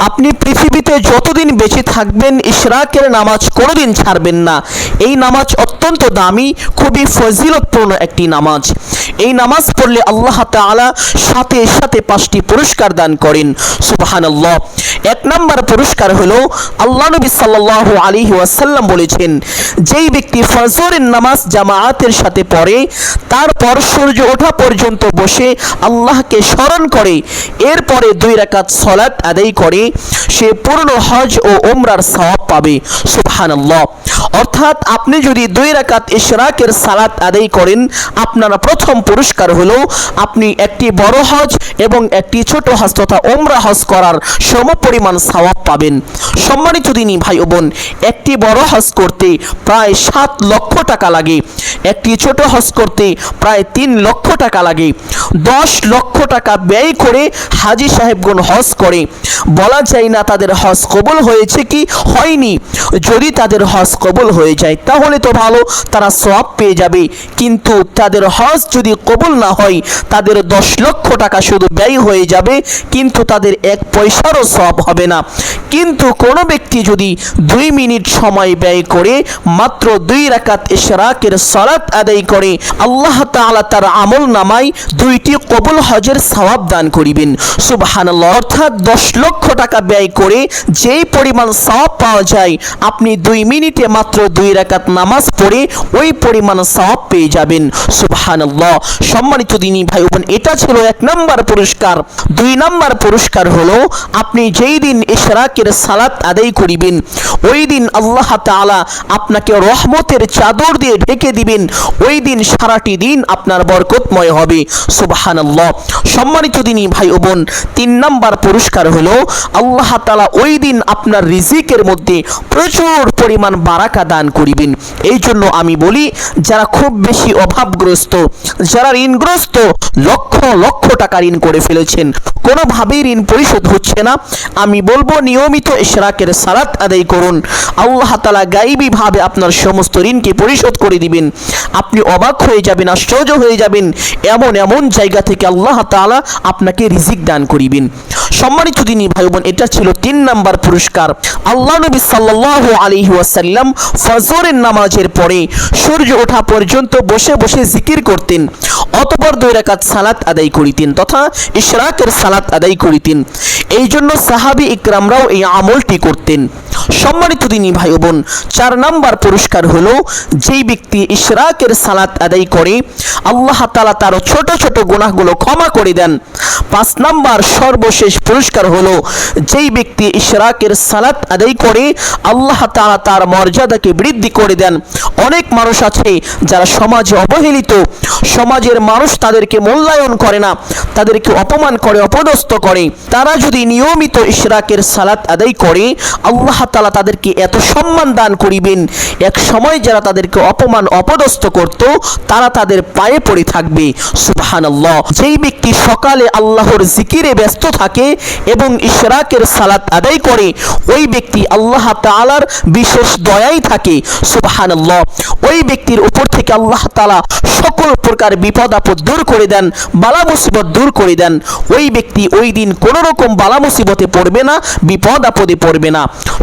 আপনি পৃথিবীতে যতদিন বেঁচে থাকবেন ইশরাকের নামাজ কোনোদিন ছাড়বেন না। এই নামাজ অত্যন্ত দামি, খুবই ফজিলতপূর্ণ একটি নামাজ। এই নামাজ পড়লে আল্লাহ তাআলা সাথে সাথে পাঁচটি পুরস্কার দান করেন। সুবহানাল্লাহ। এক নম্বর পুরস্কার হলো আল্লাহ নবী সাল্লাল্লাহু আলাইহি ওয়াসাল্লাম বলেছেন, যেই ব্যক্তি ফজরের নামাজ জামায়াতের সাথে পড়ে, তারপর সূর্য ওঠা পর্যন্ত বসে আল্লাহকে স্মরণ করে, এরপরে দুই রাকাত সলাত আদায় করে, সে পূর্ণ হজ ও ওমরার সওয়াব পাবে। সুবহানাল্লাহ। অর্থাৎ আপনি যদি দুই রাকাত ইশরাকের সালাত আদায় করেন, আপনার প্রথম পুরস্কার হলো আপনি একটি বড় হজ এবং একটি ছোট হজ তথা ওমরা হজ করার সমপরিমাণ সওয়াব পাবেন। সম্মানিত দিনী ভাই ও বোন, একটি বড় হজ করতে প্রায় সাত লক্ষ টাকা লাগে। একটি ছোট হজ করতে প্রায় তিন লক্ষ টাকা লাগে। দশ লক্ষ টাকা ব্যয় করে হাজি সাহেবগণ হজ করে। বলা যায় না তাদের হজ কবুল হয়েছে কি হয়নি। যদি তাদের হজ কবুল হয়ে যায়, তাহলে তো ভালো, তারা সওয়াব পেয়ে যাবে। কিন্তু তাদের হজ যদি কবুল না হয়, তাদের দশ লক্ষ টাকা শুধু ব্যয় হয়ে যাবে, কিন্তু তাদের এক পয়সারও সব হবে না। কিন্তু কোনো ব্যক্তি যদি দুই মিনিট সময় ব্যয় করে, মাত্র দুই রাকাত ইশরাকের সালাত আদায় করে, আল্লাহ তাআলা তার আমল নামায় দুইটি কবুল হজের সওয়াব দান করিবেন। সুবহানাল্লাহ, অর্থাৎ দশ লক্ষ টাকা ব্যয় করে যেই পরিমাণ সওয়াব পাওয়া যায়, আপনি দুই মিনিটে মাত্র দুই রাকাত নামাজ পড়ে ওই পরিমাণ সওয়াব পেয়ে যাবেন। সুবহানাল্লাহ। সম্মানিত দিনী ভাই বোন, এটা ছিল এক নম্বর পুরস্কার। দুই নম্বর পুরস্কার হলো আপনি যেই দিন ইশরাকের সালাত আদায় করিবেন, ওই দিন আল্লাহ তাআলা আপনাকে রহমতের চাদর দিয়ে ঢেকে দিবেন, ওই দিন সারাটি দিন আপনার বরকতময় হবে। সুবহানাল্লাহ। সম্মানিত দিনী ভাই বোন, তিন নম্বর পুরস্কার হলো আল্লাহ তাআলা ওই দিন আপনার রিজিকের মধ্যে প্রচুর পরিমাণ বারাকা দান করিবেন। এই জন্য আমি বলি, যারা খুব বেশি অভাবগ্রস্ত, যারা ঋণগ্রস্ত, লক্ষ লক্ষ টাকা ঋণ করে ফেলেছেন, কোনোভাবেই ঋণ পরিশোধ হচ্ছে না। আমি বলব, নিয়মিত ইশরাকের সালাত আদায় করুন। আল্লাহ তালা গাইবীভাবে আপনার সমস্ত ঋণকে পরিশোধ করে দিবেন। আপনি অবাক হয়ে যাবেন, আশ্চর্য হয়ে যাবেন। এমন এমন জায়গা থেকে আল্লাহ তাআলা আপনাকে রিজিক দান করিবেন। সম্মানিত দিনী ভাই বোন, এটা ছিল তিন নাম্বার পুরস্কার। আল্লাহ নবী সাল্লাল্লাহু আলাইহি ওয়াসাল্লাম ফজরের নামাজের পরে সূর্য ওঠা পর্যন্ত বসে বসে জিকির করতেন, অতপর দুই রাকাত সালাত আদায় করিতেন তথা ইশরাকের সালাত আদায় করিতেন। এই জন্য সাহাবি ইকরামরাও এই আমলটি করতেন। সম্মানিত দিনী ভাই বোন চার নাম্বার পুরস্কার হলো যেই ব্যক্তি ইশরাকের সালাত আদায় করে, আল্লাহ তাআলা তার ছোট ছোট গুনাহগুলো ক্ষমা করে দেন। পাঁচ নাম্বার সর্বশেষ পুরস্কার হলো যেই ব্যক্তি ইশরাকের সালাত আদায় করে, আল্লাহ তাআলা তার মর্যাদাকে বৃদ্ধি করে দেন। অনেক মানুষ আছে যারা সমাজে অবহেলিত, সমাজের মানুষ তাদেরকে মূল্যায়ন করে না, তাদেরকে অপমান করে, অপদস্থ করে। তারা যদি নিয়মিত ইশরাকের সালাত আদায় করে, আল্লাহ তালা তাদেরকে এত সম্মান দান করিবেন। এক সময় যারা তাদেরকে অপমান, অপদস্থ করত, তারা তাদের পায়ে পড়ে থাকবে। সুবহানাল্লাহ। যেই ব্যক্তি সকালে আল্লাহর জিকিরে ব্যস্ত থাকে এবং ইশরাকের সালাত আদায় করে, ওই ব্যক্তি আল্লাহ তাআলার বিশেষ দয়াই থাকে। সুবহানাল্লাহ। ওই ব্যক্তির উপর থেকে আল্লাহ তাআলা সকল প্রকার বিপদ আপদ দূর করে দেন, বালা মুসিবত দূর করে দেন। ওই ব্যক্তি ওই দিন কোনো রকম বালা মুসিবতে পড়বে না, বিপদ আপদে পড়বে না।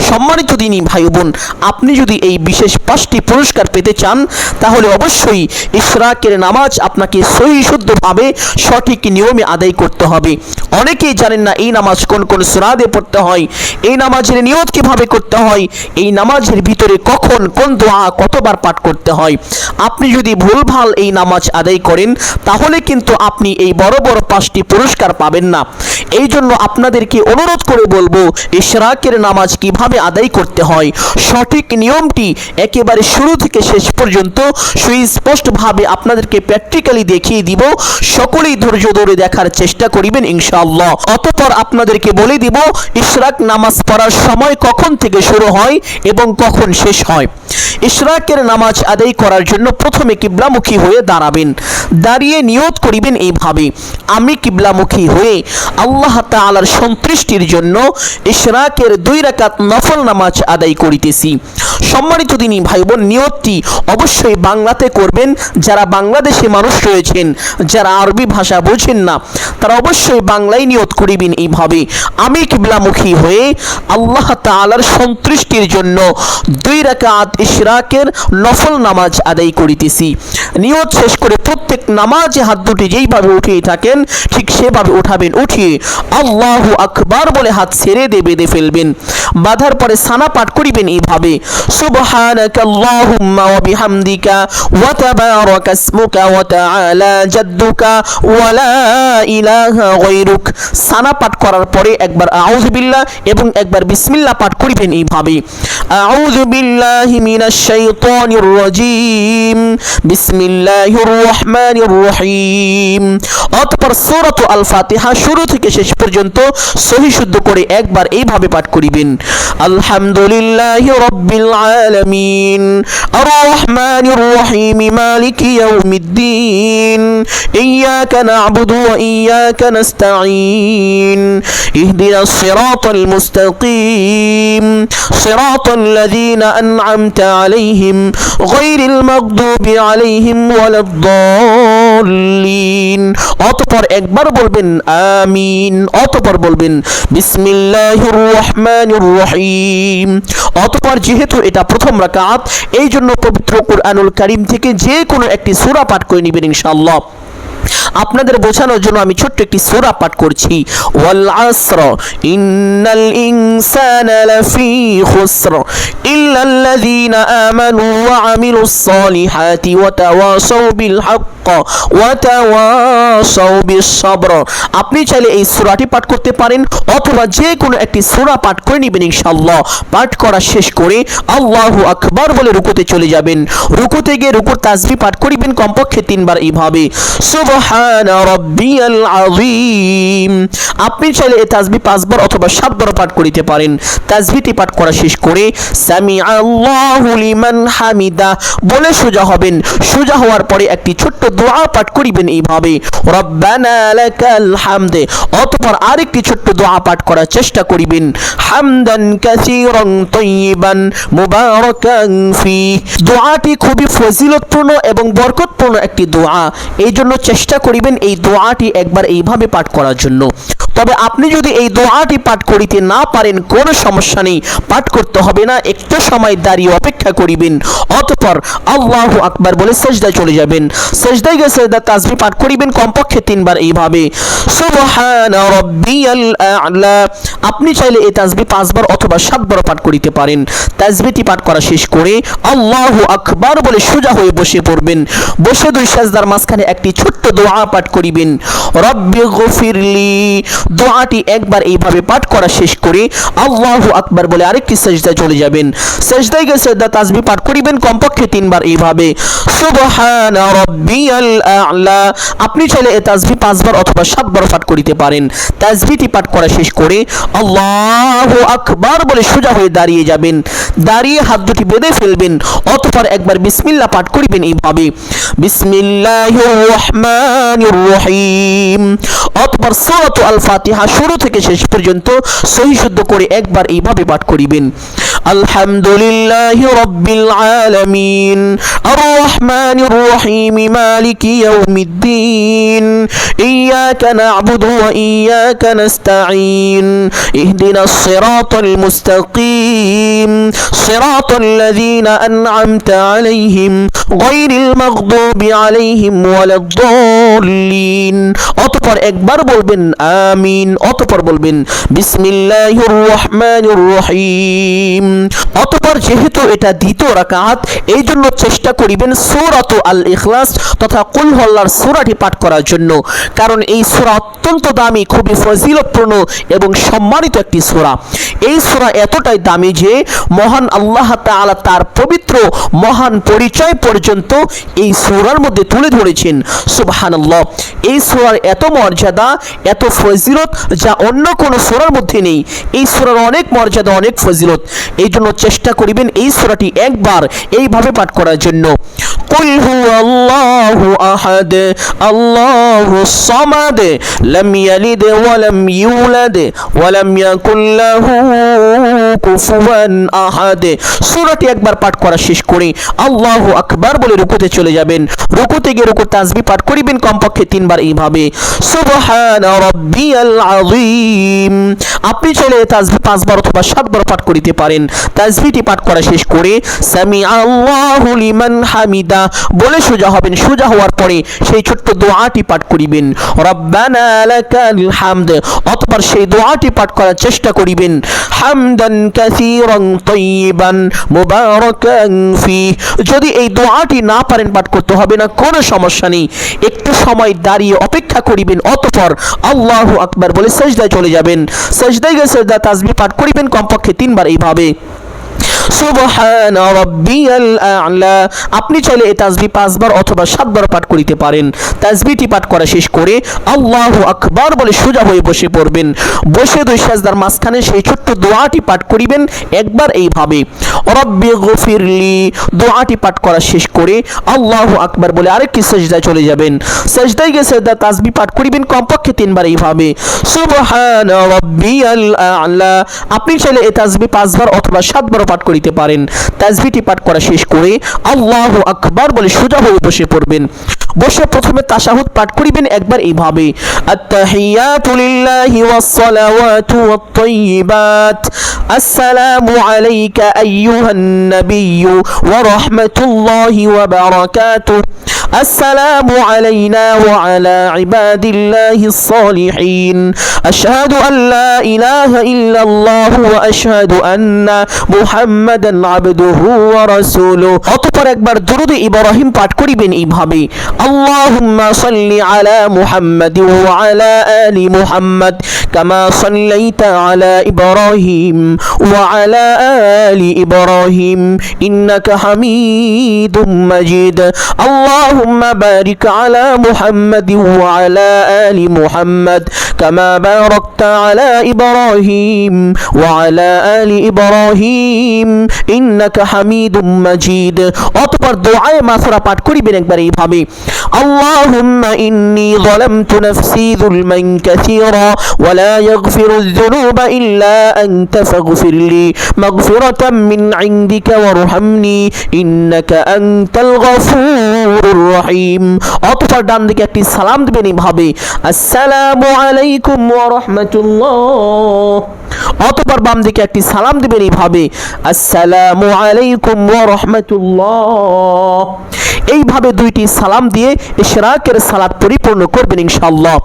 সম্মানিত দিনী ভাই বোন আপনি যদি এই বিশেষ পাঁচটি পুরস্কার পেতে চান, তাহলে অবশ্যই ইশরাকের নামাজ আপনাকে সহি শুদ্ধভাবে সঠিক নিয়মে আদায় করতে হবে। অনেকেই জানেন না এই নামাজ কোন কোন সুরাদে পড়তে হয়, এই নামাজের নিয়ত কীভাবে করতে হয়, এই নামাজের ভিতরে কখন, কোন দোয়া কতবার পাঠ করতে হয়? আপনি যদি ভুলভাল এই নামাজ আদায় করেন, তাহলে কিন্তু আপনি এই বড় বড় পাঁচটি পুরস্কার পাবেন না। এই জন্য আপনাদেরকে অনুরোধ করে বলব, ইশরাকের নামাজ কীভাবে আদায় করতে হয়? সঠিক নিয়মটি একেবারে শুরু থেকে শেষ পর্যন্ত সুস্পষ্টভাবে আপনাদেরকে প্র্যাকটিক্যালি দেখিয়ে দিব। সকলেই ধৈর্য ধরে দেখার চেষ্টা করিবেন ইনশাআল্লাহ। অতঃপর আপনাদেরকে বলে দিব, ইশরাক নামাজ পড়ার সময় কখন থেকে শুরু হয় এবং কখন শেষ হয়? ইশরাকের নামাজ আদায় করার জন্য প্রথমে কিবলামুখী হয়ে দাঁড়াবেন। দাঁড়িয়ে নিয়ত করিবেন এইভাবে, আমি কিবলামুখী হয়ে আল্লাহ আল্লাহ তাআলার সন্তুষ্টির জন্য ইশরাকের দুই রাকাত নফল নামাজ আদায় করিতেছি। সম্মানিত দিনী ভাই বোন নিয়তটি অবশ্যই বাংলাতে করবেন। যারা বাংলাদেশে মানুষ রয়েছেন, যারা আরবি ভাষা বোঝেন না, তারা অবশ্যই বাংলায় নিয়ত করিবেন এইভাবে। আমি কিবলামুখী হয়ে আল্লাহ তাআলার সন্তুষ্টির জন্য দুই রাকাত ইশরাকের নফল নামাজ আদায় করিতেছি। নিয়ত শেষ করে প্রত্যেক নামাজে হাত দুটি যেইভাবে উঠিয়ে থাকেন, ঠিক সেভাবে উঠাবেন, উঠিয়ে আল্লাহু আকবার বলে হাত ছেড়ে দিয়ে বেঁধে ফেলবেন। বাঁধার পরে সানা পাঠ করিবেন এইভাবে। সুবহানাকা আল্লাহুম্মা ওয়া বিহামদিকা ওয়া তাবারাকা ইসমুকা ওয়া তাআলা জাদ্দুকা ওয়া লা ইলাহা গায়রুক। সানা পাঠ করার পরে একবার আউযু বিল্লাহ এবং একবার বিসমিল্লাহ পাঠ করিবেন এইভাবে। আউযু বিল্লাহি মিনাশ শাইতানির রাজীম। বিসমিল্লাহির রহমানির রহিম। অতঃপর সূরাত আল ফাতিহা শুরু থেকে শেষ পর্যন্ত সহি শুদ্ধ করে একবার এইভাবে পাঠ করিবেন। আলহামদুলিল্লাহি রাব্বিল আলামিন। আর রহমানির রহিম, মালিকি ইয়াউমিদ্দিন। ইয়াকা না'বুদু ওয়া ইয়াকা নাস্তাঈন। ইহদিনাস সিরাতাল মুস্তাকিম। সিরাতাল লাযীনা আন'আমতা আলাইহিম, গায়রিল মাগদুবি আলাইহিম ওয়ালাদ-দাল্লিন অতঃপর একবার বলবেন আমিন, অতপর বলবেন বিসমিল্লাহির রহমানির রহিম অতপর যেহেতু এটা প্রথম রাকাত এই জন্য পবিত্র কুরআনুল করিম থেকে যে কোনো একটি সূরা পাঠ করে নেবেন ইনশাআল্লাহ। আপনাদের বোঝানোর জন্য আমি ছোট্ট একটি সূরা পাঠ করছি। ওয়া ওয়া আপনি চাইলে এই সূরাটি পাঠ করতে পারেন অথবা যে কোনো একটি সূরা পাঠ করে নেবেন ইনশাআল্লাহ। পাঠ করা শেষ করে আল্লাহু আকবার বলে রুকুতে চলে যাবেন। রুকুতে গিয়ে রুকুর তাসবিহ পাঠ করিবেন কমপক্ষে তিনবার এইভাবে। সুবহান রাব্বিয়াল আযীম। আপনি চাইলে এই তাসবিহ পাঁচবার অথবা সাতবার পাঠ করিতে পারেন। তাসবিহটি পাঠ করা শেষ করে সামি আল্লাহু লিমান হামিদা, বলে সোজা হবেন। সোজা হওয়ার পরে একটি ছোট্ট দোয়া পাঠ করিবেন এইভাবে, রব্বানা লাকাল হামদে। অতঃপর আরেকটি ছোট্ট দোয়া পাঠ করার চেষ্টা করিবেন, হামদান কাসীরান তাইয়িবান মুবারাকান ফি দোয়াটি খুবই ফজিলতপূর্ণ এবং বরকতপূর্ণ একটি দোয়া। এই জন্য চেষ্টা করিবেন এই দোয়াটি একবার এইভাবে পাঠ করার জন্য। তবে আপনি যদি এই দোয়াটি পাঠ করিতে না পারেন, কোনো সমস্যা নেই। পাঠ করতে হবে না, একটু সময় দাঁড়িয়ে অপেক্ষা করিবেন। অতঃপর আল্লাহ আকবার বলে সেজদায় চলে যাবেন। সেজদায় গিয়ে সেজদা তাসবিহ পাঠ করিবেন কমপক্ষে তিনবার এইভাবে। আপনি চাইলে এই তাসবিহ পাঁচবার অথবা সাতবার পাঠ করিতে পারেন। তাসবিহটি পাঠ করা শেষ করে আল্লাহু আকবার বলে সোজা হয়ে বসে পড়বেন। বসে দুই সাজদার মাঝখানে একটি ছোট্ট দোয়া পাঠ করিবেন। রব্বি গফিরলি। দোয়াটি একবার এইভাবে পাঠ করা শেষ করে আল্লাহু আকবার বলে আরেকটি সেজদায় চলে যাবেন। সেজদায় গিয়ে সেজদা তাসবিহ পাঠ করিবেন, কমপক্ষে তিনবার এইভাবে। সুবহান রাব্বিয়াল আ'লা। আপনি চাইলে এই তাসবিহ পাঁচবার অথবা সাতবার পাঠ করিতে পারেন। তাসবিহটি পাঠ করা শেষ করে আল্লাহু আকবার বলে সোজা হয়ে দাঁড়িয়ে যাবেন। দাঁড়িয়ে হাত দুটি বেঁধে ফেলবেন, অতঃপর একবার বিসমিল্লাহ পাঠ করিবেন এইভাবে। বিসমিল্লাহির রহিম। অতঃপর সূরাত আল ফাতিহা শুরু থেকে শেষ পর্যন্ত সহি শুদ্ধ করে একবার এইভাবে পাঠ করিবেন। আলহামদুলিল্লাহি রাব্বিল আলামিন। আর রহমানির রহিম মালিকি ইয়াউমিদ্দিন। ইয়াকা না'বুদু ওয়া ইয়াকা নাস্তাঈন। ইহদিনাস সিরাতাল মুস্তাকিম। সিরাতাল লাযীনা আন'আমতা আলাইহিম গায়রিল মাগদুবি আলাইহিম ওয়ালাদ-দাল্লিন। অতঃপর একবার বলবেন আমিন, অতঃপর বলবেন বিসমিল্লাহির রহমানির রহিম অতঃপর যেহেতু এটা দ্বিতীয় রাকাত এই জন্য চেষ্টা করিবেন সূরাত আল ইখলাস তথা কুল হল্লার সূরাটি পাঠ করার জন্য। কারণ এই সূরা অত্যন্ত দামি, খুবই ফজিলতপূর্ণ এবং সম্মানিত একটি সূরা। এই সূরা এতটাই দামি যে মহান আল্লাহ তাআলা তার পবিত্র মহান পরিচয় পর্যন্ত এই সূরার মধ্যে তুলে ধরেছেন সুবহানাল্লাহ এই সূরার এত মর্যাদা এত ফজিলত যা অন্য কোনো সূরার মধ্যে নেই এই সূরার অনেক মর্যাদা অনেক ফজিলত এই জন্য চেষ্টা করিবেন এই সূরাটি একবার এইভাবে পাঠ করার জন্য قل هو الله أحد الله الصمد لم يلد ولم يولد ولم يكن له কুফুয়ান আহাদ। সূরাটি একবার পাঠ করা শেষ করে, আল্লাহু আকবার বলে রুকুতে চলে যাবেন। রুকুতে গিয়ে রুকু তাসবিহ পাঠ করিবেন, কমপক্ষে তিনবার এইভাবে। সুবহান রাব্বিয়াল আযীম। আপনি চলে তাসবিহ পাঁচবার অথবা সাতবার পাঠ করিতে পারেন। তাসবিহটি পাঠ করা শেষ করে সামি আল্লাহু লিমান হামিদা। বলে সোজা হবেন, সোজা হওয়ার পরে সেই ছোট্ট দোয়াটি পাঠ করিবেন। রব্বানা লাকাল হামদ। অতঃপর সেই দোয়াটি পাঠ করার চেষ্টা করিবেন। হামদান কাসীরান তাইয়িবান মুবারাকান ফি। যদি এই দোয়াটি না পারেন পাঠ করতে হবে না, কোনো সমস্যা নেই। একটু সময় দাঁড়িয়ে অপেক্ষা করিবেন, অতঃপর আল্লাহু আকবার বলে সেজদায় চলে যাবেন। সেজদায় গিয়ে সেজদা তাসবিহ পাঠ করিবেন, কমপক্ষে তিনবার এইভাবে। সুবহান রাব্বিয়াল আ'লা। আপনি চাইলে এই তাসবিহ পাঁচবার অথবা সাতবার পাঠ করিতে পারেন। তাসবিহটি পাঠ করা শেষ করে আল্লাহু আকবার বলে সোজা হয়ে বসে পড়বেন। বসে দুই সাজদার মাঝখানে সেই ছোট্ট দোয়াটি পাঠ করিবেন একবার এইভাবে। রব্বি গফিরলি। দোয়াটি পাঠ করা শেষ করে আল্লাহু আকবার বলে আরেকটি সেজদায় চলে যাবেন। সেজদায় গিয়ে সেজদা তাসবিহ পাঠ করিবেন কমপক্ষে তিনবার এইভাবে। সুবহান রাব্বিয়াল আ'লা। আপনি চাইলে এই তাসবিহ পাঁচবার অথবা সাতবার পাঠ করিতে পারেন তাসবিহটি পাঠ করা শেষ করে আল্লাহু আকবার বলে সোজা হয়ে বসে পড়বেন বসে প্রথমে তাশাহুদ পাঠ করিবেন একবার এইভাবে আত্তাহিয়াতু লিল্লাহি ওয়াস সালাওয়াতু ওয়াত তাইয়িবাত আসসালামু আলাইকা আইয়ুহান নাবিয়্যু ওয়া রাহমাতুল্লাহি ওয়া বারাকাতুহু السلام علينا وعلى عباد الله الصالحين أشهد أن لا إله إلا الله وأشهد أن মুহাম্মাদান আবদুহু ওয়া রাসূলুহু অতঃপর একবার দরুদ ইব্রাহিম পাঠ করিবেন এইভাবে। আল্লাহুম্মা সাল্লি আলা মুহাম্মাদি ওয়া আলা আলি মুহাম্মাদ, কামা সাল্লাইতা আলা ইব্রাহিম ওয়া আলা আলি ইব্রাহিম, ইন্নাকা হামিদুম মাজিদ। আল্লাহুম্মা বারিক আলা মুহাম্মাদি ওয়া আলা আলি মুহাম্মাদ كما باركت على إبراهيم وعلى آل إبراهيم إنك حميد مجيد অতপর দোয়ায়ে মাসরা পাঠ করিবেন একবার এইভাবে اللهم إني ظلمت نفسي ظلما كثيرا ولا يغفر الذنوب إلا أنت فاغفر لي مغفرة من عندك وارحمني إنك أنت الغفور الرحيم অতপর ডান দিকে একটি সালাম দিবেন এইভাবে আসসালামু আলাইকুম রাহমাতুল্লাহ। অতপর বাম দিকে একটি সালাম দিবেন এইভাবে, আসসালামু আলাইকুম ওয়া রাহমাতুল্লাহ। এইভাবে দুইটি সালাম দিয়ে ইশরাকের সালাত পরিপূর্ণ করবেন ইনশাআল্লাহ।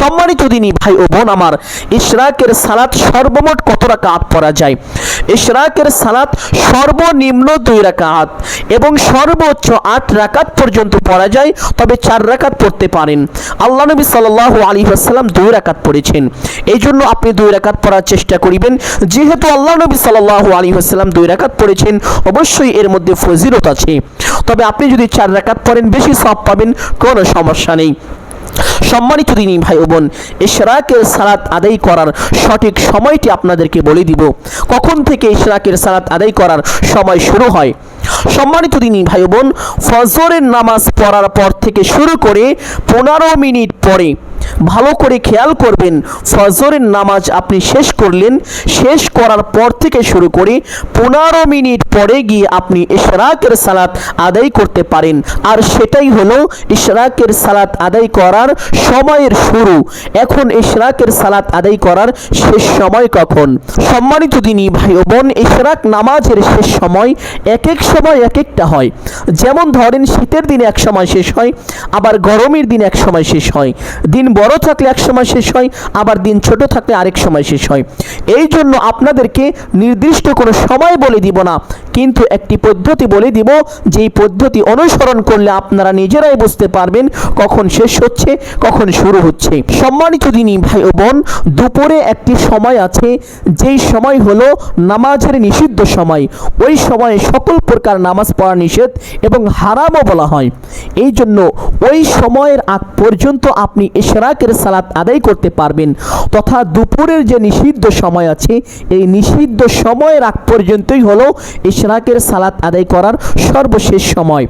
সম্মানিত দিনী ভাই ও বোন আমার, ইশরাকের সালাত সর্বমোট কত রাকাত পড়া যায়? ইশরাকের সালাত সর্বনিম্ন দুই রাকাত এবং সর্বোচ্চ আট রাকাত পর্যন্ত পড়া যায়, তবে চার রাকাত পড়তে পারেন। আল্লাহ নবী সাল্লাল্লাহু আলাইহি ওয়াসাল্লাম দুই রাকাত পড়েছেন। এই জন্য আপনি দুই রাকাত পড়ার চেষ্টা করিবেন। যেহেতু আল্লাহ নবী সাল্লাল্লাহু আলাইহি ওয়াসাল্লাম দুই রাকাত পড়েছেন, অবশ্যই এর মধ্যে ফজিলত আছে। তবে আপনি যদি চার রাকাত পড়েন, বেশি সব পাবেন, কোনো সমস্যা নেই। সম্মানিত দিনী ভাই ও বোন, ইশরাকের সালাত আদায় করার সঠিক সময়টি আপনাদেরকে বলে দিব। কখন থেকে ইশরাকের সালাত আদায় করার সময় শুরু হয়? সম্মানিত দিনী ভাই বোন, ফজরের নামাজ পড়ার পর থেকে শুরু করে পনেরো মিনিট পরে ভালো করে খেয়াল করবেন। ফজরের নামাজ আপনি শেষ করলেন। শেষ করার পর থেকে শুরু করে পনেরো মিনিট পরে গিয়ে আপনি ইশরাকের সালাত আদায় করতে পারেন। আর সেটাই হলো ইশরাকের সালাত আদায় করার সময়ের শুরু। এখন ইশরাকের সালাত আদায় করার শেষ সময় কখন? সম্মানিত দিনী ভাই ও বোন, ইশরাক নামাজের শেষ সময় এক এক সময় এক একটা হয়। যেমন ধরেন শীতের দিনে এক সময় শেষ হয়, আবার গরমের দিন এক সময় শেষ হয়। দিন বড় থাকলে এক সময় শেষ হয়, আবার দিন ছোট থাকলে আরেক সময় শেষ হয়। এই জন্য আপনাদেরকে নির্দিষ্ট কোনো সময় বলে দিব না। কিন্তু একটি পদ্ধতি বলে দিব, যেই পদ্ধতি অনুসরণ করলে আপনারা নিজেরাই বুঝতে পারবেন কখন শেষ হচ্ছে, কখন শুরু হচ্ছে। সম্মানিত দিনী ভাই ও বোন, দুপুরে একটি সময় আছে, যেই সময় হলো নামাজের নিষিদ্ধ সময়। ওই সময়ে সকল প্রকার নামাজ পড়া নিষেধ এবং হারামও বলা হয়। এই জন্য ওই সময়ের আগ পর্যন্ত আপনি ইশরাকের সালাত আদায় করতে পারবেন, তথা দুপুরের যে নিষিদ্ধ সময় আছে, এই নিষিদ্ধ সময়ের আগ পর্যন্তই হলো ইশরাকের সালাত আদায় করার সর্বশেষ সময়।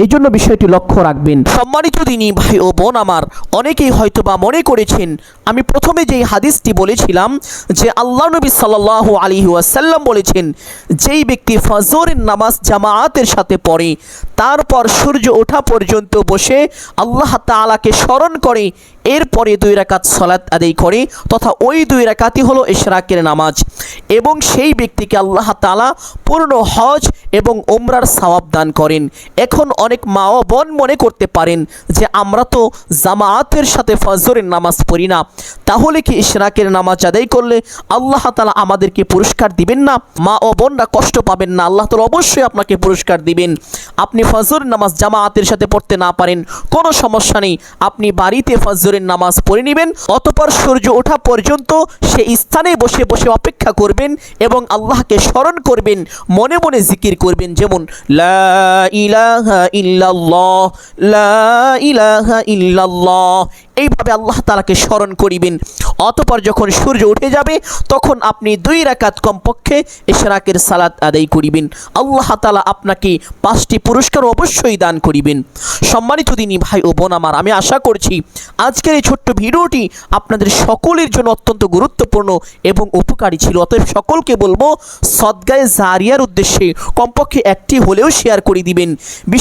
এই জন্য বিষয়টি লক্ষ্য রাখবেন। সম্মানিত দিনী ভাই ও বোন আমার, অনেকেই হয়তো বা মনে করেছেন, আমি প্রথমে যেই হাদিসটি বলেছিলাম, যে আল্লাহ নবী সাল্লাহ আলী ওয়াসাল্লাম বলেছেন, যেই ব্যক্তি ফজরের নামাজ জামায়াতের সাথে পড়ে, তারপর সূর্য ওঠা পর্যন্ত বসে আল্লাহ তাআলাকে স্মরণ করে, এরপরে দুই রাকাত সলাৎ আদায় করে, তথা ওই দুই রাকাতই হলো ইশরাকের নামাজ। এবং সেই ব্যক্তিকে আল্লাহ তাআলা পূর্ণ হজ এবং ওমরার সওয়াব দান করেন। এখন অনেক মা ও বোন মনে করতে পারেন যে আমরা তো জামায়াতের সাথে ফজরের নামাজ পড়ি না। তাহলে কি ইশরাকের নামাজ আদায় করলে আল্লাহ তাআলা আমাদেরকে পুরস্কার দিবেন না? মা ও বোনরা কষ্ট পাবেন না। আল্লাহ তাআলা অবশ্যই আপনাকে পুরস্কার দিবেন। আপনি ফজর নামাজ জামায়াতের সাথে পড়তে না পারেন, কোনো সমস্যা নেই। আপনি বাড়িতে ফজরের নামাজ পড়ে নেবেন, অতপর সূর্য ওঠা পর্যন্ত সে স্থানে বসে বসে অপেক্ষা করবেন এবং আল্লাহকে স্মরণ করবেন, মনে মনে জিকির করবেন। যেমন, লা ইলাহা ইল্লাল্লাহ, লা ইলাহা ইল্লাল্লাহ। এইভাবে আল্লাহ তালাকে স্মরণ করিবেন। অতপর যখন সূর্য উঠে যাবে, তখন আপনি দুই রাকাত কমপক্ষে ইশরাকের সালাত আদায় করিবেন। আল্লাহ তালা আপনাকে পাঁচটি পুরস্কার অবশ্যই দান করিবেন। সম্মানিত দিনী ভাই ও বোন আমার, আমি আশা করছি আজকের এই ছোট্ট ভিডিওটি আপনাদের সকলের জন্য অত্যন্ত গুরুত্বপূর্ণ এবং উপকারী ছিল। অতএব সকলকে বলব, সদ্গায়ে জারিয়ার উদ্দেশ্যে কমপক্ষে একটি হলেও শেয়ার করে দিবেন।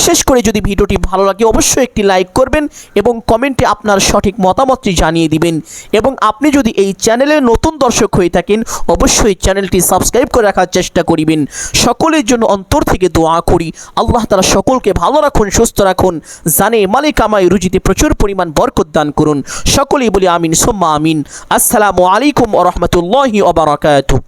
বিশেষ করে যদি ভিডিওটি ভালো লাগে, অবশ্যই একটি লাইক করবেন এবং কমেন্টে আপনার সঠিক মতামতটি জানিয়ে দিবেন। এবং আপনি যদি এই চ্যানেলের নতুন দর্শক হয়ে থাকেন, অবশ্যই চ্যানেলটি সাবস্ক্রাইব করে রাখার চেষ্টা করিবেন। সকলের জন্য অন্তর থেকে দোয়া করি। আল্লাহ তারা সকলকে ভালো রাখুন, সুস্থ রাখুন। জানে মালিক আমায় রুজিতে প্রচুর পরিমাণ বরকত দান করুন। সকলেই বলি আমিন, সোম্মা আমিন। আসসালামু আলাইকুম ও রহমতুল্লাহি ওবরাকাতুহ